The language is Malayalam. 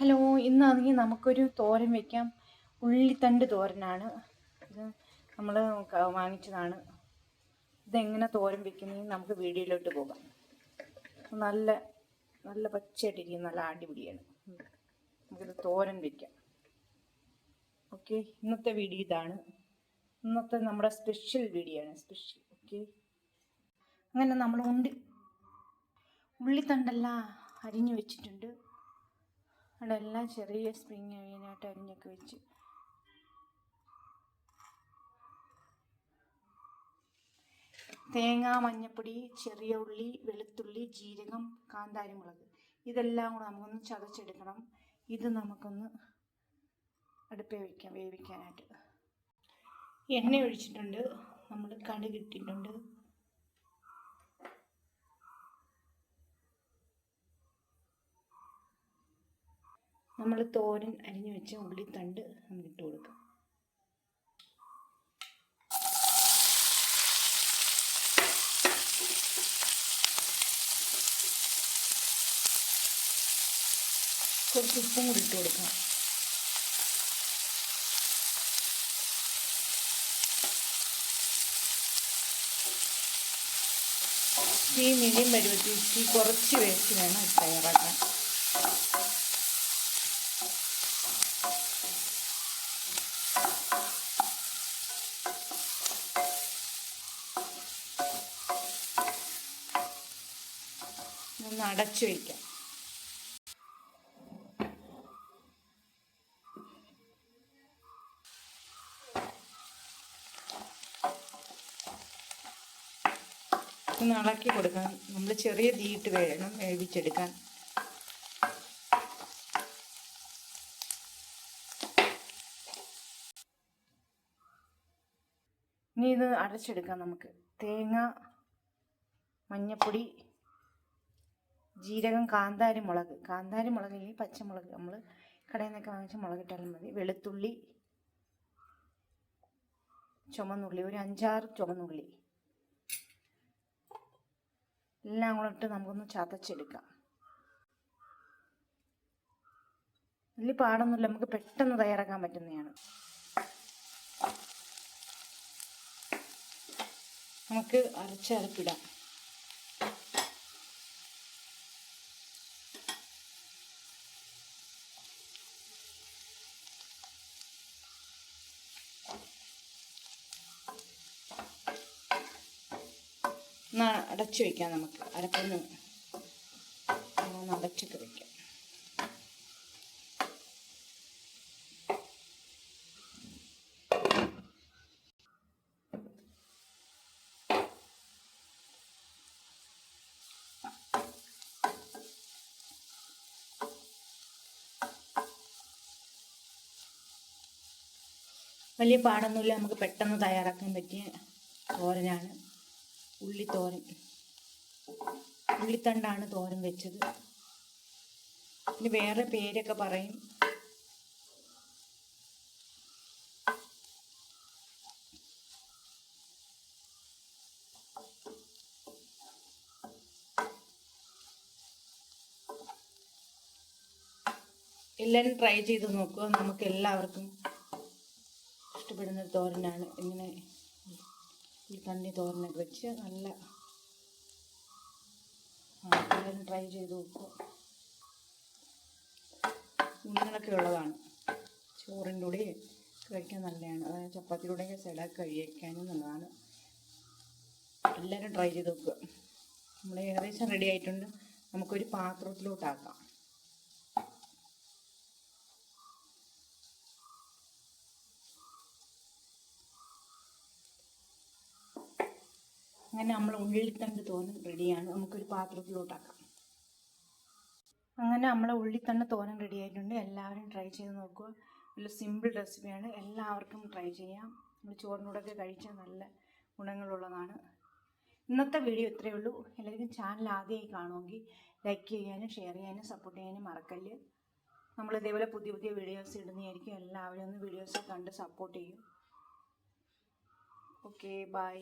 ഹലോ ഇന്നാണെങ്കിൽ നമുക്കൊരു തോരൻ വെക്കാം. ഉള്ളിത്തണ്ട് തോരനാണ്. ഇത് നമ്മൾ വാങ്ങിച്ചതാണ്. ഇതെങ്ങനെ തോരൻ വെക്കുന്നതെന്ന് നമുക്ക് വീഡിയോയിലോട്ട് പോകാം. നല്ല നല്ല പച്ചയായിട്ടിരിക്കും നല്ല അടിപൊളിയാണ്. നമുക്കിത് തോരൻ വെക്കാം. ഓക്കെ ഇന്നത്തെ വീഡിയോ ഇതാണ്. ഇന്നത്തെ നമ്മുടെ സ്പെഷ്യൽ വീഡിയോ ആണ്. Special okay. അങ്ങനെ നമ്മൾ ഉണ്ടി ഉള്ളിത്തണ്ടല്ല അരിഞ്ഞു വെച്ചിട്ടുണ്ട്. അവിടെല്ലാം ചെറിയ സ്പ്രിങ് അരിയാനായിട്ട് അരിഞ്ഞൊക്കെ വെച്ച്. തേങ്ങ മഞ്ഞപ്പൊടി ചെറിയ ഉള്ളി വെളുത്തുള്ളി ജീരകം കാന്താരിമുളക്. ഇതെല്ലാം കൂടെ നമുക്കൊന്ന് ചതച്ചെടുക്കണം. ഇത് നമുക്കൊന്ന് അടുപ്പേ വയ്ക്കാം വേവിക്കാനായിട്ട്. എണ്ണ ഒഴിച്ചിട്ടുണ്ട്. നമ്മൾ കടുക് ഇട്ടിട്ടുണ്ട്. നമ്മൾ തോരൻ അരിഞ്ഞു വെച്ച ഉള്ളിത്തണ്ട് നമുക്ക് ഇട്ട് കൊടുക്കാം. കുറച്ച് ഉപ്പും കൂടി ഇട്ട് കൊടുക്കാം. ഈ മീഡിയം പരുവത്തിൽ കുറച്ച് വേസ്റ്റ് വേണം തയ്യാറാക്കാൻ. ഒന്ന് അടച്ചു വയ്ക്കാം ഒന്ന് ഇളക്കി കൊടുക്കണം നമ്മൾ ചെറിയ തീയിട്ട് വേണം വേവിച്ചെടുക്കാൻ. ഇനി ഇത് അടച്ചെടുക്കാം നമുക്ക്. തേങ്ങ മഞ്ഞപ്പൊടി ജീരകം കാന്താരി മുളക്. കാന്താരി മുളക് അല്ലെങ്കിൽ പച്ചമുളക്. നമ്മൾ കടയിൽ നിന്നൊക്കെ വാങ്ങിച്ച മുളകിട്ടാലും മതി. വെളുത്തുള്ളി ചുമന്നുള്ളി. ഒരു അഞ്ചാറ് ചുമന്നുള്ളി. എല്ലാം കൂടെ ഇട്ട് നമുക്കൊന്ന് ചതച്ചെടുക്കാം. വലിയ പാടൊന്നുമില്ല. നമുക്ക് പെട്ടെന്ന് തയ്യാറാക്കാൻ പറ്റുന്നതാണ്. നമുക്ക് അരച്ചരപ്പിടാം. അടച്ചു വയ്ക്കാം നമുക്ക്. അരപ്പൊന്ന് ഒന്ന് അടച്ചിട്ട് വയ്ക്കാം വലിയ പാടൊന്നുമില്ല. നമുക്ക് പെട്ടെന്ന് തയ്യാറാക്കാൻ പറ്റിയ തോരനാണ്. ഉള്ളിത്തോരൻ. ഉള്ളിത്തണ്ടാണ് തോരൻ വെച്ചത്. പിന്നെ വേറെ പേരൊക്കെ പറയും. എല്ലാവരും ട്രൈ ചെയ്ത് നോക്കുക. നമുക്ക് എല്ലാവർക്കും ഇഷ്ടപ്പെടുന്ന തോരനാണ്. ഇങ്ങനെ ഈ തണ്ണി തോരനൊക്കെ വെച്ച് നല്ല ആ, ട്രൈ ചെയ്ത് നോക്കുക കുഞ്ഞുങ്ങളൊക്കെ ഉള്ളതാണ്. ചോറിന്റെ കൂടെ കഴിക്കാൻ നല്ലതാണ്. അതായത് ചപ്പാത്തിയുടെ സൈഡാക്കി കഴിക്കാനും നല്ലതാണ്. എല്ലാവരും ട്രൈ ചെയ്ത് നോക്കുക നമ്മൾ ഏകദേശം റെഡി ആയിട്ടുണ്ട്. നമുക്കൊരു പാത്രത്തിലോട്ടാക്കാം. അങ്ങനെ നമ്മൾ ഉള്ളിത്തണ്ട് തോരൻ റെഡിയാണ്. നമുക്കൊരു പാത്രത്തിലോട്ടാക്കാം. അങ്ങനെ നമ്മളെ ഉള്ളിത്തണ്ട് തോരൻ റെഡി ആയിട്ടുണ്ട്. എല്ലാവരും ട്രൈ ചെയ്ത് നോക്കുക നല്ല സിമ്പിൾ റെസിപ്പിയാണ് എല്ലാവർക്കും ട്രൈ ചെയ്യാം. നമ്മൾ ചോറിനോടൊക്കെ കഴിച്ചാൽ നല്ല ഗുണങ്ങളുള്ളതാണ്. ഇന്നത്തെ വീഡിയോ ഇത്രയേ ഉള്ളൂ. എല്ലാവർക്കും ചാനൽ ആദ്യമായി കാണുമെങ്കിൽ ലൈക്ക് ചെയ്യാനും ഷെയർ ചെയ്യാനും സപ്പോർട്ട് ചെയ്യാനും മറക്കല്ല്. നമ്മൾ ഇതേപോലെ പുതിയ പുതിയ വീഡിയോസ് ഇടുന്നതായിരിക്കും. എല്ലാവരും ഒന്ന് വീഡിയോസ് കണ്ട് സപ്പോർട്ട് ചെയ്യും. Okay bye